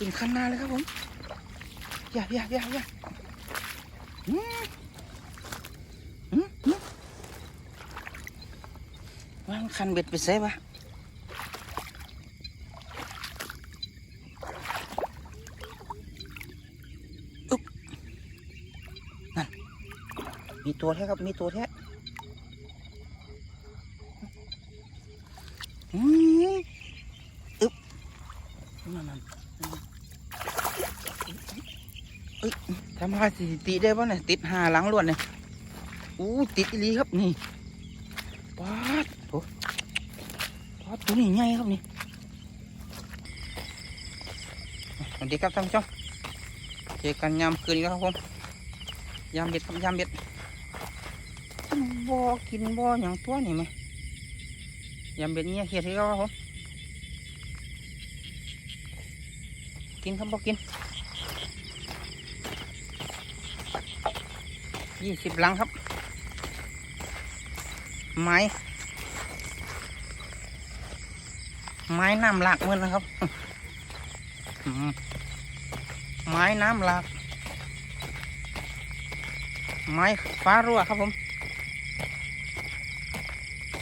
กินข้างหน้าเลยครับผมอย่าอย่าอย่าอย่าวางคันเบ็ดไปใส่ปะอุ๊บนั่นมีตัวแท้ครับ มีตัวแท้อืมอึ๊บนั่นนั่นเอ้ย ทำลายสถิติได้ป่ะเนี่ยติดหาหลังล้วนเนี่ยอู้ติดอีลีครับนี่ป๊าดโอ้ป๊าดตัวนี้ใหญ่ครับนี่สวัสดีครับท่านผู้ชมเจอกันยามคืนแล้วครับผมยามเบ็ดครับยามเบ็ดบ่กินบ่อย่างตัวนี่ไหมยำเป็นเงี้ยเขียดให้เขาครับผมกินครับบ่กิน ยี่สิบลังครับ ไม้ ไม้น้ำหลากมือนะครับ ไม้น้ำหลาก ไม้ฟ้ารั่วครับผม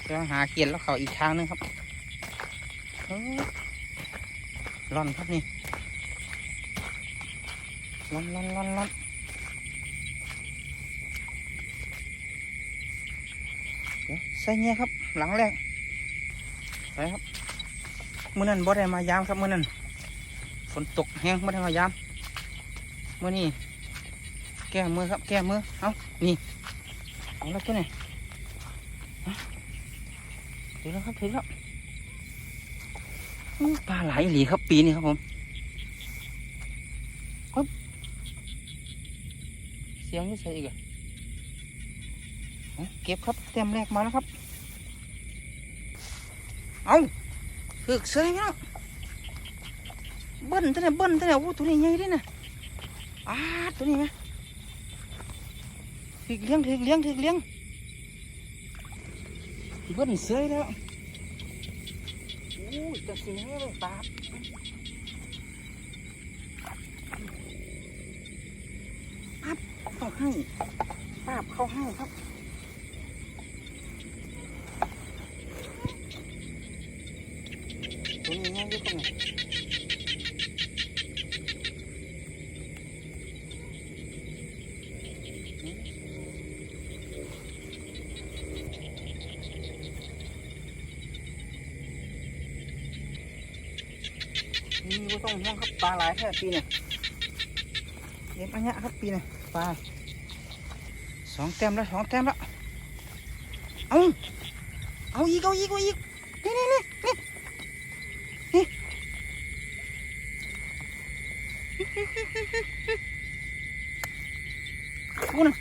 จะหาเขียนแล้วเขาอีกทางหนึงครับร่อนครับนี่ร่อนร่อนร่อนร่อนเดี๋ยว ใส่เงี้ยครับ หลังแรกใส่ครับมื่อนั้นบ่ได้มายามครับมื่อนั้นฝนตกแห้งบ่ได้มายามเมื่อนี้แก้มือครับ แก้มือเอานี่เอาแล้วตัวไหนถึงแล้วครับถึงแล้วปลาไหลายหลีครับปีนี้ครับผมปึ๊บเสียงนี่ใส่อีกอะ เก็บครับเต็มแรกมาแล้วครับ เอาถึกเสยแล้วเบิ้ลตัวนี้เบิ้ลตัวนี้โอ้ตัวนี้ใหญ่ด้วยนะอ้าตัวนี้ไหมถึกเลี้ยงถึกเลี้ยงถึกเลี้ยงเบิ้ลเสยแล้วอู้ยจะเสียเลยปาปับเข้าให้ปาบเข้าให้ครับ ตัวนี้ง่ายอยู่ตรงไหนนี่ก็ต้องห่วงครับปลาหลายแค่ปีเนี่ยเลี้ยงอันเนี้ยครับปีเนี่ยปลาสองแต้มแล้วสองแต้มแล้วเอาเอาอีกเอาอีกเอาอีกนี่นี่นี่นี่นี่ กูนะ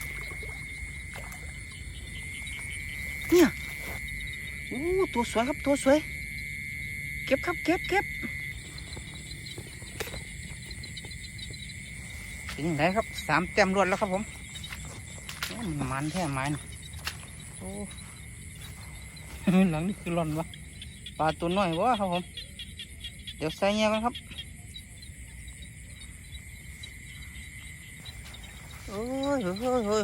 เนี่ยอู้ตัวสวยครับตัวสวย เก็บครับเก็บเก็บเป็นยังไงครับสามแต้มรวดแล้วครับผมมันแท้ไม้นะโอ้หลังนี่คือหล่อนวะปลาตัวน้อยวะครับผม เดี๋ยวใส่เงี้ยกันครับ โอ้ยเฮ้ยเฮ้ยเฮ้ย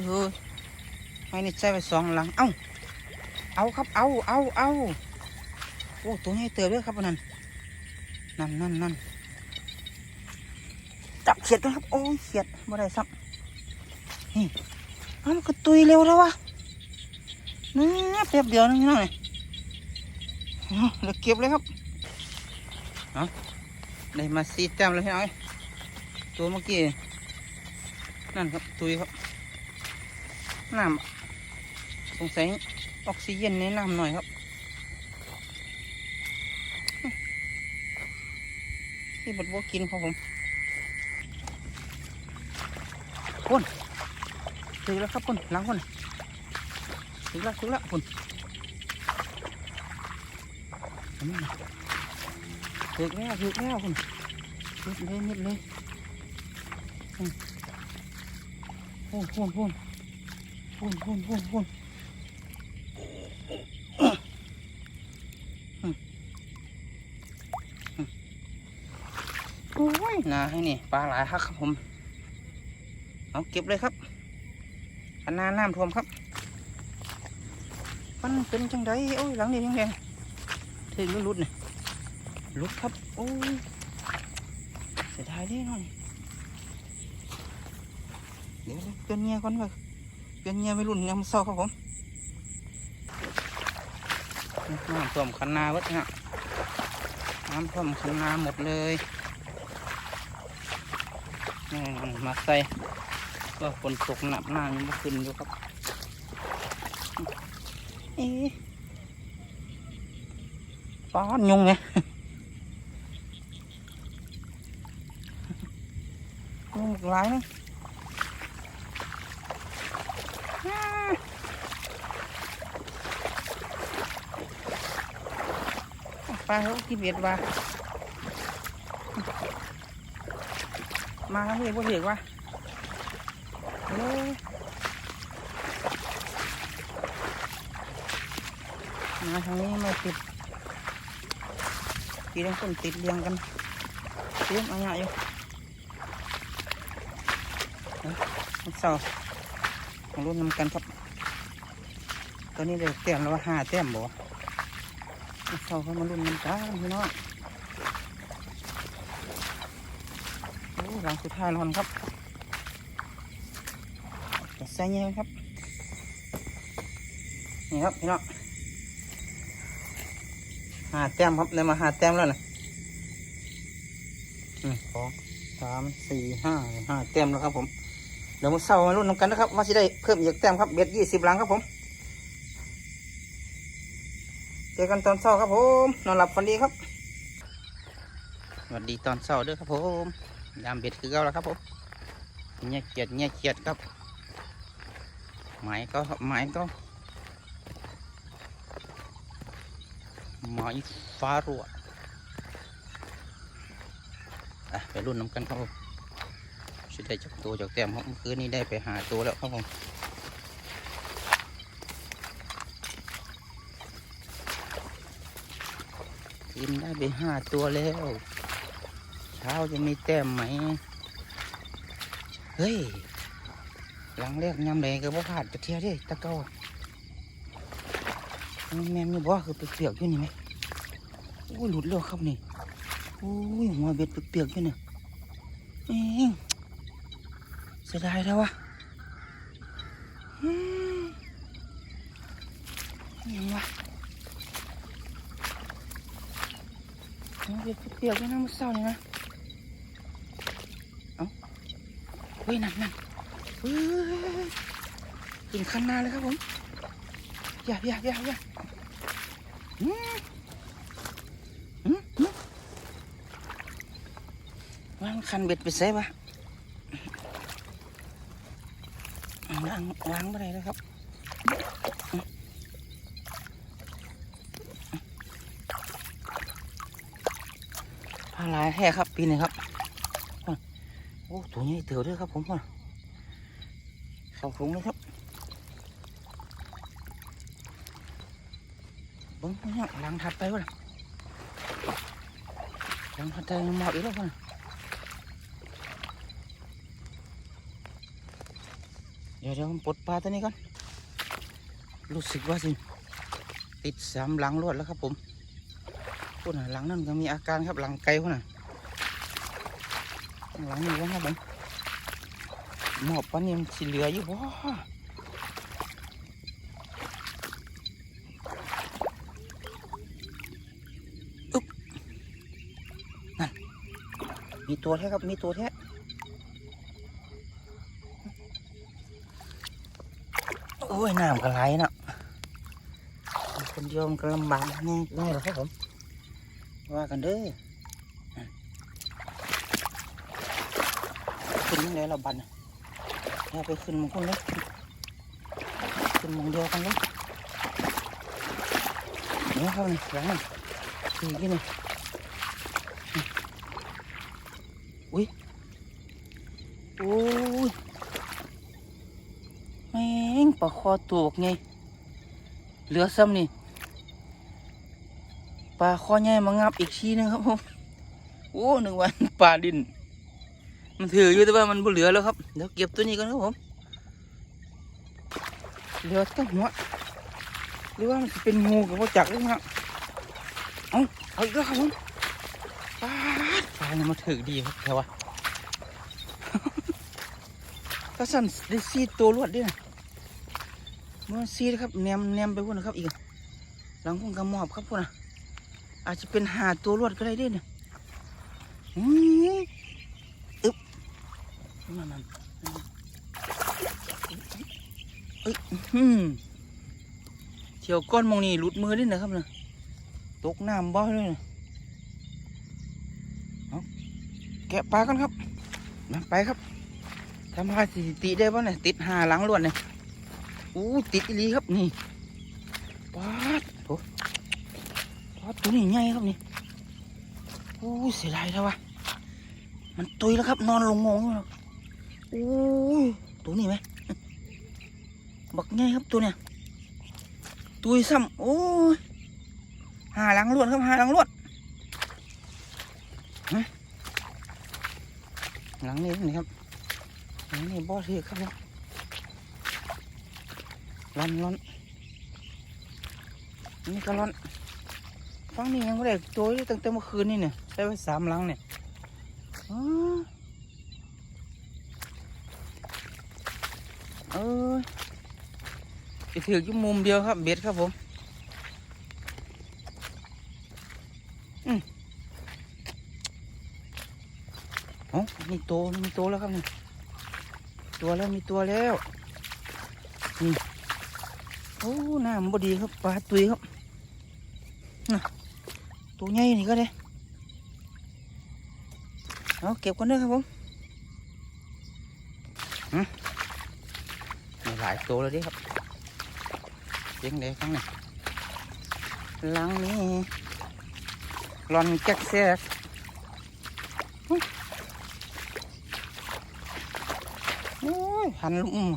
เฮ้นี่ใส่ไปสองหลัง เอ้า เอาครับ เอา เอาเอาโอ้ตัวนี้เติบด้วยครับอันนั่นนั่นนั่นนั่นจับเขียดด้วครับ โอ้ยเขียดบ่ได้ซ้ำนี่อ้ามันก็ตุยเร็วแล้ววะนี่แป๊บเดียวนึงหน่อยเอาเดี๋ยวเก็บเลยครับเอาได้มาซีแต้มแล้วพี่น้อยตัวเมื่อกี้ นั่นครับตุยครับน้ำสงสัยออกซิเจนในน้ำหน่อยครับที่บัดบัวกินครับผมคนถึงแล้วครับคนหลังคนถึงแล้วถึงแล้วคนอืมถึงแล้วถึงแล้วคนมิดเลยมิดเลยอืม พูนพูนพูนพูนพูนพูนพูนโอ้ยนาให้นี่ปลาหลายครับครับผม เอาเก็บเลยครับอันนาน้ำท่วมครับ มันเป็นจังไดโอ้ยหลังนี้ยังแดงถึงรุดเนี่ยรุดครับ โอ้ยเสียดายดิหน่อย เดี๋ยวเปลี่ยนเงียก่อนว่าเปลี่ยนเงียไม่รุ่นยามเศร้าครับผมน้ำท่วมคันนาวัดฮะน้ำท่วมคันนาหมดเลยนี่มาใส่ก็ฝนตกหนักหน้ายังไม่ขึ้นอยู่ครับเอ๊ป้อนยุงไงยุงหลายนะอ้าป ลาเขากินเบียดว่ามาแล้วพี่บ่เห็นว่าเอ้ยมาทางนี้ม่ติดทีทั้องคนติดเรียงกันเรียงอะไรอยู่เอ้ยมันเศร้ามารุ่นนำกันครับ ตอนนี้เด็กเต็มแล้วว่าห้าเต็มบ่ เราเขามารุ่นนำกันพี่น้องโอ้หลังสุดท้ายแล้วครับจะใส่เงี้ยครับ นี่ครับพี่น้องหาแต้มครับได้มาหาแต้มแล้วนะหนึ่งสองสามสี่ห้าห้าแต้มแล้วครับผมเดี๋ยวมาเศร้ามารุ่นนกันนะครับว่าสิได้เพิ่มอีกแต้มครับเบ็ดยี่สิบลังครับผม เจ อกันตอนเช้าครับผมนอนหลับฝันดีครับสวัสดีตอนเช้าด้วยครับผมยามเบ็ดคือเก่าแล้วครับผมเงียเกียดเงียเกียดครับหมายก็หมายก็หมายฟ้ารั่วอะไปรุ่นน้ำกันครับผมชุดได้จากตัวจากแต้มครับเมื่อคืนนี้ได้ไปหาตัวแล้วครับผม กินได้ไปห้าตัวแล้ว เช้าจะมีแต้มไหม เฮ้ย หลังแรกยำแดงก็บ่พลาดไปเที่ยวดิตะเกาแม่มีบ่คือไปเปียกอยู่นี่ไหมโอ้หลุดแล้วครับนี่โอ้ยหัวเบ็ดเปียกๆอยู่เนี่ยเองเสียดายแล้ววะอืมยังวะ หัวเบ็ดเปียกๆอยู่นะเมื่อเช้านี่นะเอ้าเฮ้ยนั่นนั่นเฮ้ยกินคันนาเลยครับผมอย่าอย่าอย่าอย่าอืมหืมหืมวางคันเบ็ดไปใส่ปะวางวางไปไหนแล้วครับปลา หลายแห่ครับ ปีนี้ครับโอ้ตัวนี้เตือด้วยครับผมพ่อเข้าถุงเลยครับบิ้งเนี่ยหลังถัดไปวะยังพัดใจยังมดอีกแล้วพ่อเดี๋ยวเดี๋ยวผมปลดปลาตัวนี้ก่อนรู้สึกว่าสิติดสามหลังรวดแล้วครับผม พูดนะหลังนั่นก็มีอาการครับหลังไกลพวกน่ะหลังนี้วะครับผมหมอบปลาเนี่ยมสิเหลืออยู่วะอึ๊บนั่นมีตัวแท้ครับมีตัวแท้โอ้ยน้ำกระไหลเนาะคนเดียวมันก็ลำบากแน่ได้หรอครับผม ว่ากันเด้อขึ้นยังไงเราบันน่ะเราไปขึ้นมงคนเลยขึ้นมงเดียวกันเลยเนี่ยครับนี่หลังนั่นคือกี่นี่อุ้ยโอ้ยแม่งปลาคอตัวไงเหลือซ้ำนี่ ลาคอใหญ่มางับอีกทีหนึงครับผมโอ้หนึ่งวันปลาดิน มันถืออยู่แต่ว่ามันเหลือแล้วครับเดี๋ยวเก็บตัวนี้ก่อนครับผมเหลือแต่หัวหรือว่ามันจะเป็นงูกับว่าจักหรือเปล่าเอาเอาอีกแล้วครับผมปาปลาเนี่ยมาถือดีครับแถววะถ้าสั่นได้ซีตัวรวดด้วยนะมันซีนะครับแนมแนมไปพวกนนะครับอีกหลังพุ่งกระมอบครับพวกนะ อาจจะเป็นหาตัวรวดก็ได้ด้วยเนี่ยอืมอึ๊บนั่นนั่นเอ้ยอืมเที่ยวก้อนมองนี่หลุดมือด้วยนะครับเนี่ยตกน้ำบ่อยเลยนะเอาแกะปลากันครับมาไปครับทำลายสถิติได้ป่ะเนี่ยติดหาหลังล้วนเนี่ยอู้ติดอีลีครับนี่ปา ดโถปลาตัวนี้ใหญ่ครับนี่โอ้ยเสียดายแล้ววะมันตุยแล้วครับ นอนลงงงอยู่แล้วโอ้ยตัวนี้ไหมบักใหญ่ครับตัวเนี่ยตุยซ้ำโอ้ยหาหลังลวดครับหาหลังลวดฮะหลังนี้นี่ครับหลังนี้บ่อเสียครับร้อนร้อนนี่ก็ร้อน ฟังนี่ยังไม่ได้โจยตั้งแต่เมื่อคืนนี่เนี่ยได้ไปสามหลังเนี่ยเออไปถืออยู่มุมเดียวครับ เบ็ดครับผมอืมอ๋อมีโตวมีโตวแล้วครับนี่ตัวแล้วมีตัวแล้วนี่โอ้น้ำบดีครับปลาตุยครับ ตัวใหญ่นี่ก็ได้เอาเก็บกันเด้อครับผมอืมมีหลายตัวเลยเดิครับเสียงเด็กฟังหน่อยหลังนี้รอนแจ๊กแซกอุ๊ยโอ้ยหันลุ่ม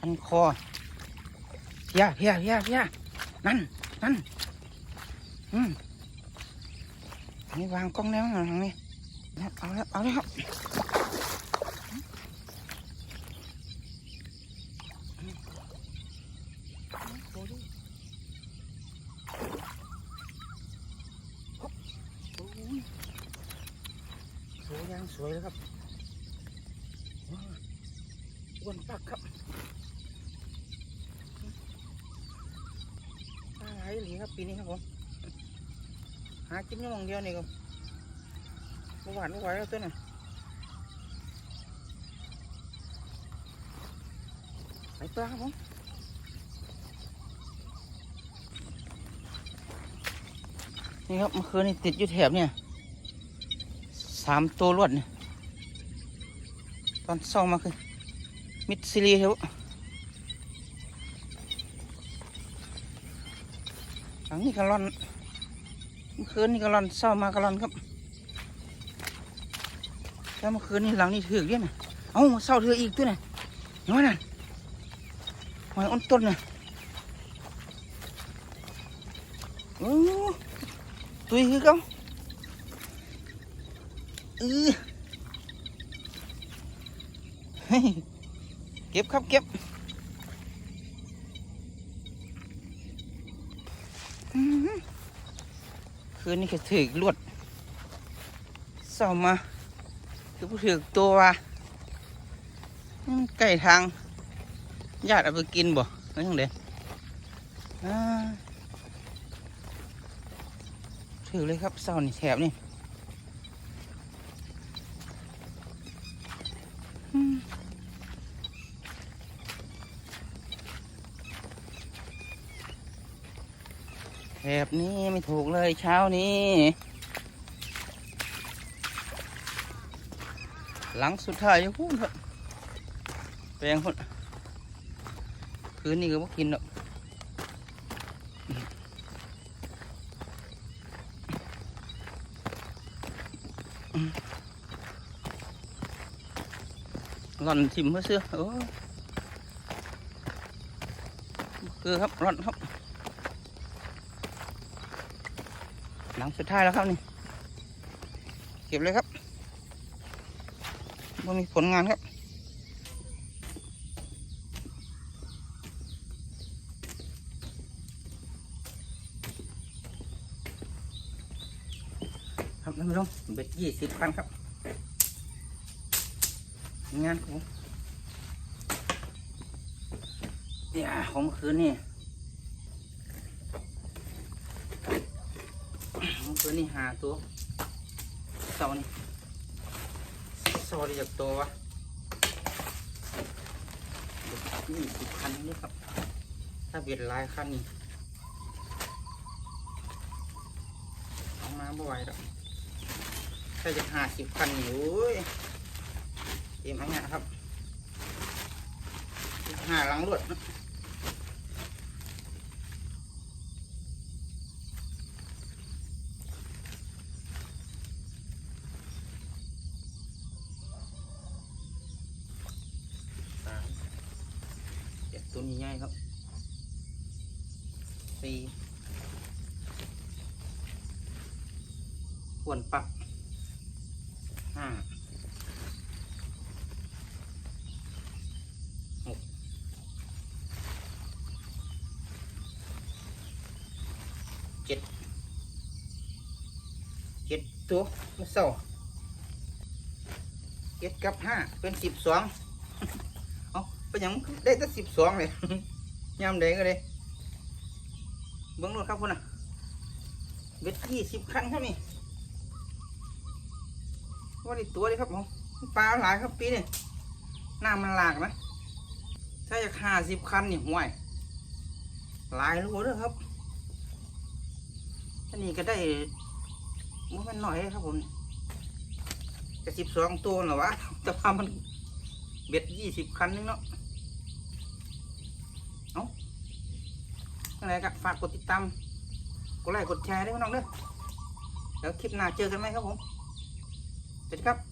หันคอเพียเพียเพียเพียนั่นนั่นอืม นี่วางกล้องแล้วนะทางนี้เอาแล้วเอาแล้วครับสวยยังสวยแล้วครับว้าวอ้วนปักครับปลาไหลหลีครับปีนี้ครับผม หากิ นอยังมองเดียวนี่ก็บ่หวานบ่ไหวแล้วตัวน่ะไปตัวครับผมนี่ครับมื่อคืนนี่ติดอยู่แถบเนี่ยสามตัวรวดเนี่ยตอนส่องมาคือมิดซิลีเทวหลังนี้ก็ร่อน เมื่อคืนนี่กะลอนเศร้ามากะลอนครับแล้วเมื่อคืนนี่หลังนี่ถือกเนี่ยนะเอ้าเศร้าถืออีกตัวน่ะน้อยน่ะหอยอ้นต้นน่ะโอ้ตุยคือเขาเออเฮ้ยเก็บครับเก็บอื้อหือ คืนนี้ก็ถือลวดเศร้ามาคือผู้ถือตัวว่านี่มันใกล้ทางญาติเอาไปกินบ่ไม่ต้องเด็อ่าถือเลยครับเศร้านี่แถบนี่ แถบนี้ไม่ถูกเลยเช้านี้ หลังสุดท้ายยู่พูดเถอะแปลงคนคืนนี้ก็บ่กินหรอกหล่อนทิมเพื่อเสื้อโอ้คือครับหล่อนครับ หลังสุดท้ายแล้วครับนี่ เก็บเลยครับมันมีผลงานครับครับท่านผู้ชมเบ็ดยี่สิบพันครับ งานของผมเนี่ยของเมื่อคืนนี่ เมื่อคืนนี่หาตัวเสานี่สอดีจากตัววะยี่สิบคันนี่ครับ ถ้าเบียดลายคันนี่เอามาบ่ไหวแล้วถ้าจะหาสิบคันอยู่เตรียมอันเนี้ครับหาลังรวดนะสามเจ็ดตัวนี้ใหญ่ครับสี่ ขวนปักห้าหกเจ็ดเจ็ดตัวไม่เศร้าเจ็ดกับห้าเป็นสิบสองเอาไปยังได้ตั้งสิบสองเลยยามเด็กก็เลยเบิ้งรถครับคุณน่ะเบ็ดยี่สิบคันครับนี่ ว่าได้ตัวเลยครับผมปลาหลายครับปีนี่น้ำมันหลากนะ ถ้าจะห้าสิบคันนี่ห่วย หลายรู้เด้อครับอันนี้ก็ได้มันมันหน่อยครับผมจะสิบสองตัวหรอวะจะพามันเบ็ดยี่สิบคันนึงเนาะเอาอะไรก็ฝากกดติดตาม กดไลค์กดแชร์ด้วยพี่น้องเด้อแล้วคลิปหน้าเจอกันไหมครับผม สวัสดีครับ